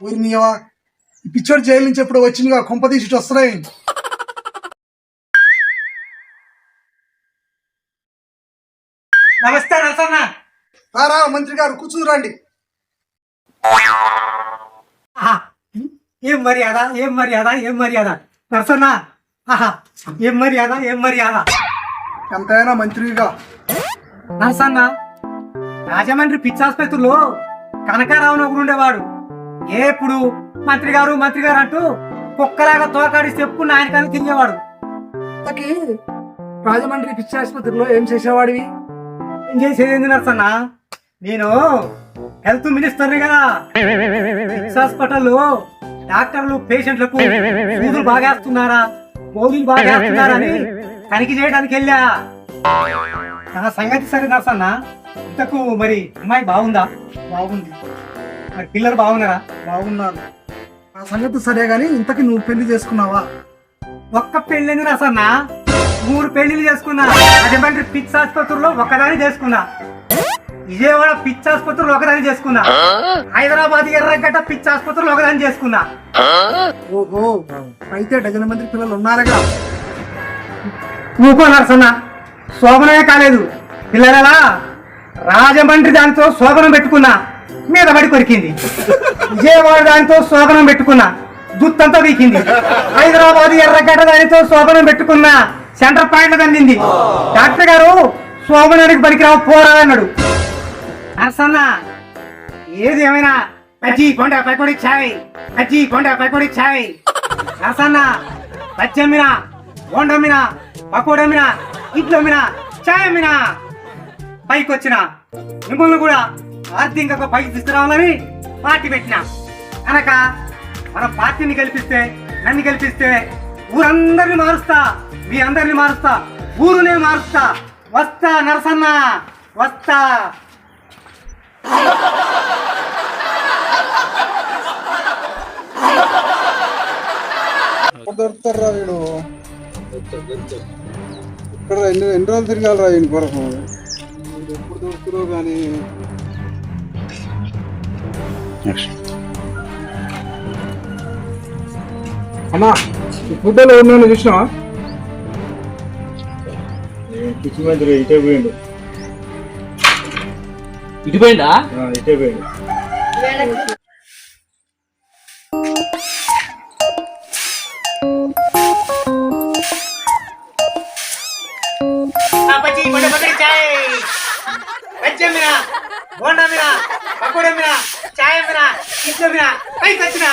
ఊరి నీయవా ఈ పిచ్చోడు జైలు నుంచి ఎప్పుడు వచ్చిందిగా కొంప తీసి ఇటు వస్తున్నాయి. నమస్తే నరసన్న. రారా మంత్రి గారు కూర్చుందిరండి ఆహా, ఏం మర్యాద ఏం మర్యాద ఏం మర్యాద? నరసన్న ఆహా ఏం మర్యాద ఏం మర్యాద? ఎంతైనా మంత్రిగా. నరసన్న రాజమండ్రి పిచ్చి ఆసుపత్రిలో కనకారావు ఒకడు ఉండేవాడు ఎప్పుడు మంత్రి గారు మంత్రి గారు అంటూ కుక్కలాగా తోకాడి చెప్పుకున్న ఆయన కానీ తిరిగేవాడు రాజమండ్రి పిచ్చి ఆసుపత్రిలో ఏం చేసేవాడివి? ఏం చేసేది నరసన్న? నేను హెల్త్ మినిస్టర్ని కదా. పిచ్చి హాస్పిటల్లో డాక్టర్లు పేషెంట్లకు సూదులు బాగా వేస్తున్నారా? గోళీలు బాగా వేస్తున్నారా అని తనిఖీ చేయడానికి వెళ్ళా. నా సంగతి సరే నరసన్న. ఇంతకు మరి అమ్మాయి బాగుందా? బాగుంది. మరి పిల్లలు బాగున్నారా బాగున్నాను. ఆ సంగతి సరే గాని ఇంతకి నువ్వు పెళ్ళి చేసుకున్నావా? ఒక్క పెళ్ళింది నరసన్న మూడు పెళ్ళిళ్ళు చేసుకున్నా. రాజమండ్రి పిచ్చి ఆసుపత్రిలో ఒకదాని చేసుకున్నా. విజయవాడ పిచ్చి ఆసుపత్రిలో ఒకదాని చేసుకున్నా హైదరాబాద్ ఎర్రగడ్డ పిచ్చి ఆసుపత్రిలో ఒకదాని చేసుకున్నా ఓహో అయితే డజన్ మంది పిల్లలు ఉన్నారుగా. ఊకో నరసన్న శోభనమే కాలేదు. పిల్లలలా రాజమండ్రి దానితో శోభనం పెట్టుకున్నా. మీద పడి కొరికింది. విజయవాడ దానితో శోభనం పెట్టుకున్నా దుత్తంతా వీకింది హైదరాబాద్ ఎర్రగడ్డ దానితో శోభనం పెట్టుకున్నా సెంటర్ పాయింట్ అందింది డాక్టర్ గారు శోభనానికి పనికిరావు పోరా అన్నాడు. నరసన్న ఏది ఏమైనా పచ్చి కొండ పైకొడి చాయ్ పచ్చి కొండ పైకొడి చాయ్ నరసన్న పచ్చమ్మినా అమ్మినా పకోడమ్మినా అమ్మినా పకోడీ చాయ్ అమ్మినా పైకి వచ్చిన మిమ్మల్ని కూడా ఆర్థికంగా పైకి తీసుకురావాలని పార్టీ పెట్టిన. కనుక మన పార్టీని గెలిపిస్తే నన్ను గెలిపిస్తే ఊరందరిని మారుస్తా మీ అందరిని మారుస్తా ఊరునే మారుస్తా. వస్తా నరసన్న వస్తా. దొరుకుతారా వీడు? ఎన్ని ఎన్ని రోజులు తిరగాలరా ఈయన కొరకు? ఎప్పుడు దొరుకుతారో కానీ. అమ్మా ఫుడ్లో ఉన్నాను చూసినావా? పిచ్చి మంత్రి ఇటే పోయిండు. ఇటు పోయిందా ఆ, ఇటే పోయిండు. చాయ్ బజ్జి అమ్మినా బోండా అమ్మినా పకోడీ అమ్మినా చాయ్ అమ్మినా ఇడ్లు అమ్మినా పైకి వచ్చినా.